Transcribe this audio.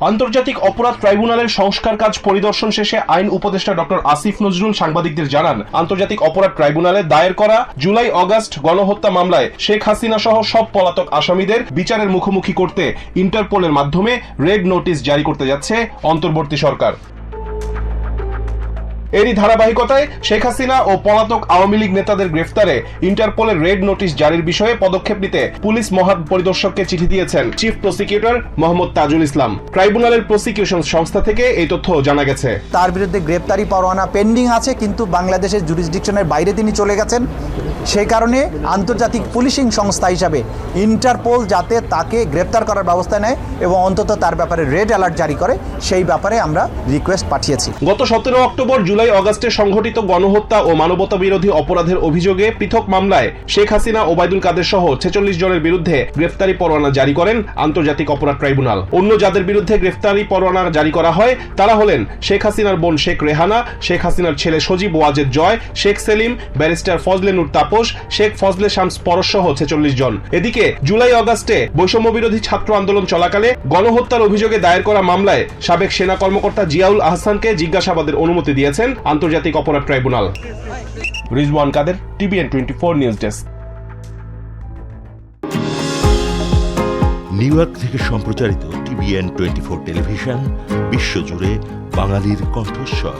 আন্তর্জাতিক অপরাধ ট্রাইব্যুনালের সংস্কার কাজ পরিদর্শন শেষে আইন উপদেষ্টা ডক্টর আসিফ নজরুল সাংবাদিকদের জানান, আন্তর্জাতিক অপরাধ ট্রাইব্যুনালে দায়ের করা জুলাই অগাস্ট গণহত্যা মামলায় শেখ হাসিনা সহ সব পলাতক আসামিদের বিচারের মুখোমুখি করতে ইন্টারপোলের মাধ্যমে রেড নোটিশ জারি করতে যাচ্ছে অন্তর্বর্তী সরকার। এরই ধারাবাহিকতায় শেখ হাসিনা ও পলাতক আওয়ামী লীগ নেতাদের গ্রেফতারে ইন্টারপোলের রেড নোটিশ জারির বিষয়ে পদক্ষেপ নিতে পুলিশ মহাপরিদর্শককে চিঠি দিয়েছেন চিফ প্রসিকিউটর মোহাম্মদ তাজুল ইসলাম। ট্রাইব্যুনালের প্রসিকিউশন সংস্থা থেকে এই তথ্য জানা গেছে। তার বিরুদ্ধে গ্রেপ্তারি পরোয়ানা পেন্ডিং আছে কিন্তু বাংলাদেশের জুরিসডিকশনের বাইরে তিনি চলে গেছেন। সেই কারণে আন্তর্জাতিক পুলিশিং সংস্থা হিসাবে ইন্টারপোল যাতে তাকে গ্রেপ্তার করার ব্যবস্থা নেয় এবং অন্তত তার ব্যাপারে রেড অ্যালার্ট জারি করে সেই ব্যাপারে আমরা রিকোয়েস্ট পাঠিয়েছি। গত সতেরো অক্টোবর জুলাই অগাস্টে সংঘটিত গণহত্যা ও মানবতা বিরোধী অপরাধের অভিযোগে পৃথক মামলায় শেখ হাসিনা ওবায়দুল কাদের সহ ছেচল্লিশ জনের বিরুদ্ধে গ্রেফতারি পরোয়ানা জারি করেন আন্তর্জাতিক অপরাধ ট্রাইব্যুনাল। অন্য যাদের বিরুদ্ধে গ্রেফতারি পরোয়ানা জারি করা হয়, তারা হলেন শেখ হাসিনার বোন শেখ রেহানা, শেখ হাসিনার ছেলে সজীব ওয়াজেদ জয়, শেখ সেলিম, ব্যারিস্টার ফজলে নুর তাপস, শেখ ফজলে শামস পরশ সহ ছেচল্লিশ জন। এদিকে জুলাই অগাস্টে বৈষম্য বিরোধী ছাত্র আন্দোলন চলাকালে গণহত্যার অভিযোগে দায়ের করা মামলায় সাবেক সেনা কর্মকর্তা জিয়াউল আহসানকে জিজ্ঞাসাবাদের অনুমতি দিয়েছেন আন্তর্জাতিক অপরাধ tribunal. Rizwan Kader, TVN twenty four news desk. New York থেকে সম্প্রচারিত টিভিএন টোয়েন্টি ফোর টেলিভিশন, বিশ্বজুড়ে বাঙালির কণ্ঠস্বর।